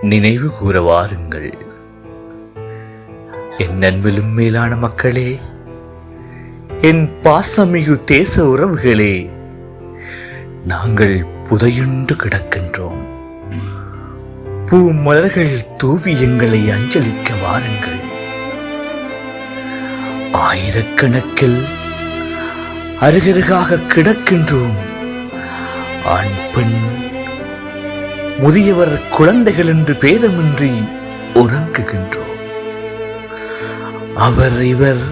நினைவு கூற வாருங்கள் என் அன்பிலும் மேலான மக்களே என் பாசமிகு தேச உறவுகளே நாங்கள் புதையுண்டு கிடக்கின்றோம். பூ மலர்கள் தூவி எங்களை அஞ்சலிக்க வாருங்கள். ஆயிரக்கணக்கில் அருகருகாக கிடக்கின்றோம். ஆண் பெண் முதியவர் குழந்தைகள் என்று பேதமின்றி உறங்குகின்றோம். அவர் இவர்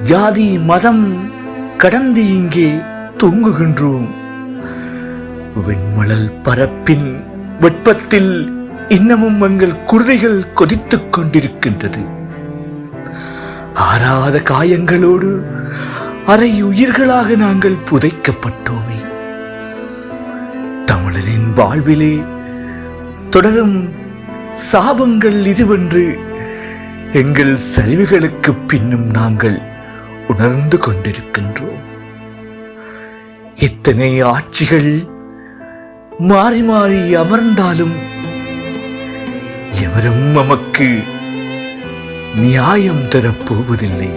ஜாதி மதம் கடந்து இங்கே தூங்குகின்றோம். வெண்மணல் பரப்பின் வெப்பத்தில் இன்னமும் எங்கள் குருதைகள் கொதித்துக் கொண்டிருக்கின்றது. ஆறாத காயங்களோடு அரை உயிர்களாக நாங்கள் புதைக்கப்பட்டோம். வாழ்விலே தொடரும் சாபங்கள் இதுவென்று எங்கள் சரிவுகளுக்கு பின்னும் நாங்கள் உணர்ந்து கொண்டிருக்கின்றோம். எத்தனை ஆட்சிகள் மாறி மாறி அமர்ந்தாலும் எவரும் நமக்கு நியாயம் தரப்போவதில்லை.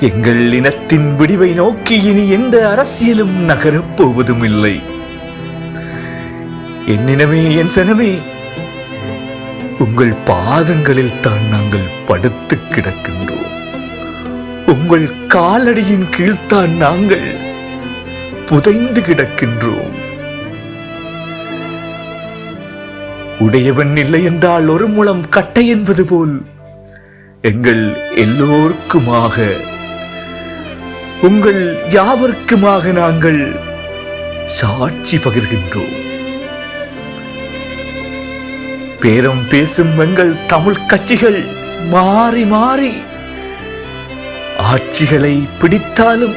எங்கள் இனத்தின் விடிவை நோக்கி இனி எந்த அரசியலும் நகரப் போவதும் இல்லை என் நினைவே என் சனமே உங்கள் பாதங்களில் தான் நாங்கள் படுத்து கிடக்கின்றோம். உங்கள் காலடியின் கீழ்த்தான் நாங்கள் புதைந்து கிடக்கின்றோம். உடையவன் இல்லை என்றால் ஒரு முளம் கட்டை என்பது போல் எங்கள் எல்லோருக்குமாக உங்கள் யாவருக்குமாக நாங்கள் சாட்சி பகிர்கின்றோம். பேரம் பேசும் எங்கள் தமிழ் கட்சிகள் மாறி மாறி ஆட்சிகளை பிடித்தாலும்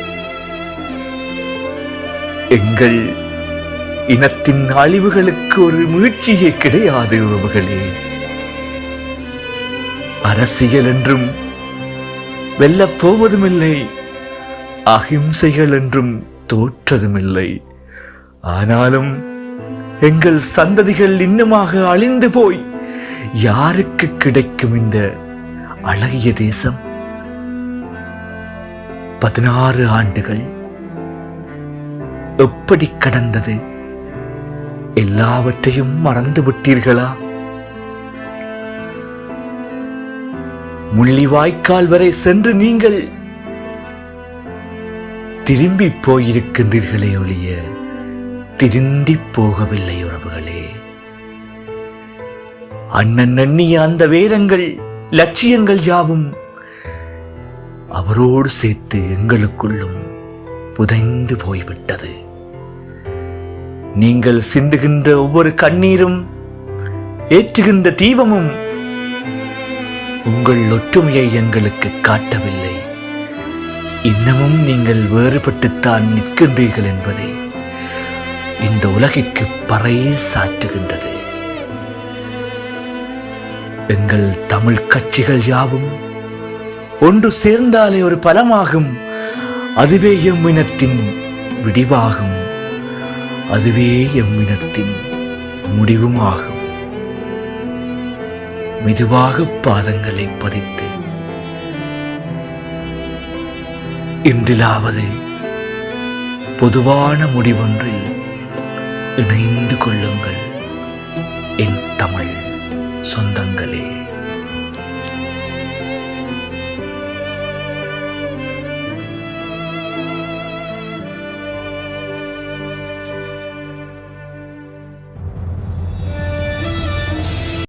எங்கள் இனத்தின் அழிவுகளுக்கு ஒரு மீழ்ச்சியே கிடையாது உறவுகளே. அரசியல் என்றும் வெல்லப் போவதுமில்லை அகிம்சைகள் என்றும் தோற்றதுமில்லை. ஆனாலும் எங்கள் சந்ததிகள் இன்னுமாக அழிந்து போய் யாருக்கு கிடைக்கும் இந்த அழகிய தேசம்? பதினாறு ஆண்டுகள். எப்படி கடந்தது? எல்லாவற்றையும் மறந்து விட்டீர்களா? முள்ளிவாய்க்கால் வரை சென்று நீங்கள் திரும்பி போயிருக்கின்றீர்களே ஒழிய திருந்தி போகவில்லை உறவுகளே. அண்ணன் எண்ணிய அந்த வேதங்கள் லட்சியங்கள் யாவும் அவரோடு சேர்த்து எங்களுக்குள்ளும் புதைந்து போய்விட்டது. நீங்கள் சிந்துகின்ற ஒவ்வொரு கண்ணீரும் ஏற்றுகின்ற தீபமும் உங்கள் ஒற்றுமையை எங்களுக்கு காட்டவில்லை. இன்னமும் நீங்கள் வேறுபட்டுத்தான் நிற்கின்றீர்கள் என்பதை. இந்த உலகிற்கு பறை சாற்றுகின்றது. எங்கள் தமிழ் கட்சிகள் யாவும் ஒன்று சேர்ந்தாலே ஒரு பலமாகும். அதுவே எம் இனத்தின் விடிவாகும். அதுவே எம் இனத்தின் முடிவுமாகும். மெதுவாக பாதங்களை பதித்து இன்றிலாவது பொதுவான முடிவொன்றில் இணைந்து கொள்ளுங்கள். என் தமிழ் சொந்தங்களே.